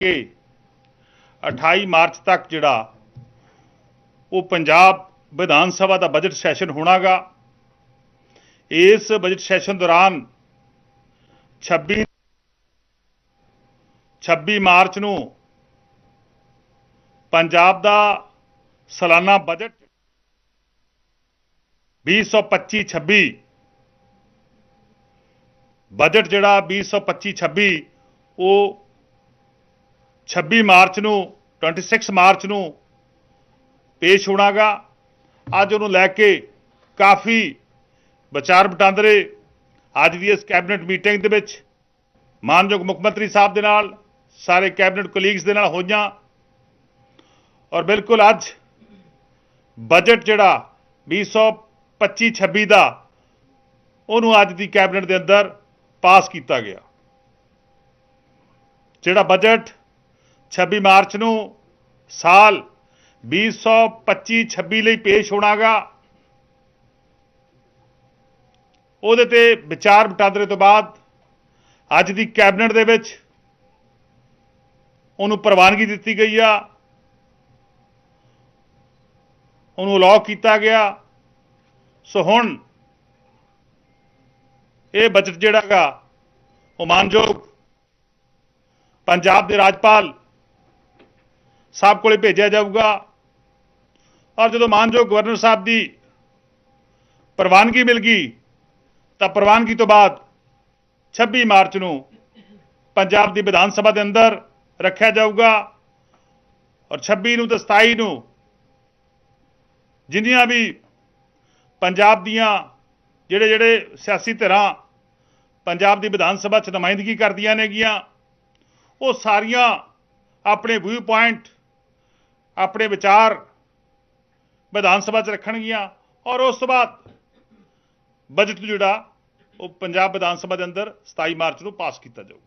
ਕਿ 28 ਮਾਰਚ ਤੱਕ ਜਿਹੜਾ ਉਹ ਪੰਜਾਬ ਵਿਧਾਨ ਸਭਾ ਦਾ ਬਜਟ ਸੈਸ਼ਨ ਹੋਣਾਗਾ। ਇਸ ਬਜਟ ਸੈਸ਼ਨ ਦੌਰਾਨ 26 26 ਮਾਰਚ ਨੂੰ ਪੰਜਾਬ ਦਾ ਸਾਲਾਨਾ ਬਜਟ 2025-26 ਬਜਟ ਜਿਹੜਾ 2025-26 ਉਹ 26 ਮਾਰਚ ਨੂੰ 26 ਮਾਰਚ ਨੂੰ ਪੇਸ਼ ਹੋਣਾਗਾ। ਅੱਜ ਉਹਨੂੰ ਲੈ ਕੇ ਕਾਫੀ ਵਿਚਾਰ ਵਟਾਂਦਰੇ। ਅੱਜ ਦੀ ਇਸ ਕੈਬਨਿਟ ਮੀਟਿੰਗ ਦੇ ਵਿੱਚ ਮਾਨਯੋਗ ਮੁੱਖ ਮੰਤਰੀ ਸਾਹਿਬ ਦੇ ਨਾਲ, ਸਾਰੇ ਕੈਬਨਿਟ ਕੋਲੀਗਸ ਦੇ ਨਾਲ ਹੋਈਆਂ। ਔਰ ਬਿਲਕੁਲ ਅੱਜ ਬਜਟ ਜਿਹੜਾ 2025-26 ਦਾ, ਉਹਨੂੰ ਅੱਜ ਦੀ ਕੈਬਨਿਟ ਦੇ ਅੰਦਰ ਪਾਸ ਕੀਤਾ ਗਿਆ। ਜਿਹੜਾ ਬਜਟ 26 ਮਾਰਚ ਨੂੰ ਸਾਲ 2025-26 ਲਈ ਪੇਸ਼ ਹੋਣਾਗਾ। ਉਹਦੇ ਤੇ ਵਿਚਾਰ ਵਟਾਂਦਰੇ ਤੋਂ ਬਾਅਦ ਅੱਜ ਦੀ ਕੈਬਨਿਟ ਦੇ ਵਿੱਚ ਉਹਨੂੰ ਪ੍ਰਵਾਨਗੀ ਦਿੱਤੀ ਗਈ ਆ। ਉਹਨੂੰ ਅਲਾਉ ਕੀਤਾ ਗਿਆ। ਸੋ ਹੁਣ ਇਹ ਬਜਟ ਜਿਹੜਾਗਾ ਉਹ ਮਾਨਯੋਗ ਪੰਜਾਬ ਦੇ ਰਾਜਪਾਲ ਸਾਹਿਬ ਕੋਲੇ ਭੇਜਿਆ ਜਾਊਗਾ। ਔਰ ਜਦੋਂ ਮਾਨਯੋਗ ਗਵਰਨਰ ਸਾਹਿਬ ਦੀ ਪ੍ਰਵਾਨਗੀ ਮਿਲ ਗਈ, ਤਾਂ ਪ੍ਰਵਾਨਗੀ ਤੋਂ ਬਾਅਦ 26 ਮਾਰਚ ਨੂੰ ਪੰਜਾਬ ਦੀ ਵਿਧਾਨ ਸਭਾ ਦੇ ਅੰਦਰ ਰੱਖਿਆ ਜਾਊਗਾ। ਔਰ 26 ਨੂੰ ਤੇ 27 ਨੂੰ ਜਿੰਨੀਆਂ ਵੀ ਪੰਜਾਬ ਦੀਆਂ ਜਿਹੜੇ ਜਿਹੜੇ ਸਿਆਸੀ ਧਿਰਾਂ ਪੰਜਾਬ ਦੀ ਵਿਧਾਨ ਸਭਾ 'ਚ ਨੁਮਾਇੰਦਗੀ ਕਰਦੀਆਂ ਨੇਗੀਆਂ, ਉਹ ਸਾਰੀਆਂ ਆਪਣੇ ਵਿਊ ਪੁਆਇੰਟ ਆਪਣੇ ਵਿਚਾਰ ਵਿਧਾਨ ਸਭਾ 'ਚ ਰੱਖਣਗੀਆਂ ਔਰ ਉਸ ਤੋਂ ਬਾਅਦ ਬਜਟ ਜਿਹੜਾ ਉਹ ਪੰਜਾਬ ਵਿਧਾਨ ਸਭਾ ਦੇ ਅੰਦਰ 27 ਮਾਰਚ ਨੂੰ ਪਾਸ ਕੀਤਾ ਜਾਊਗਾ।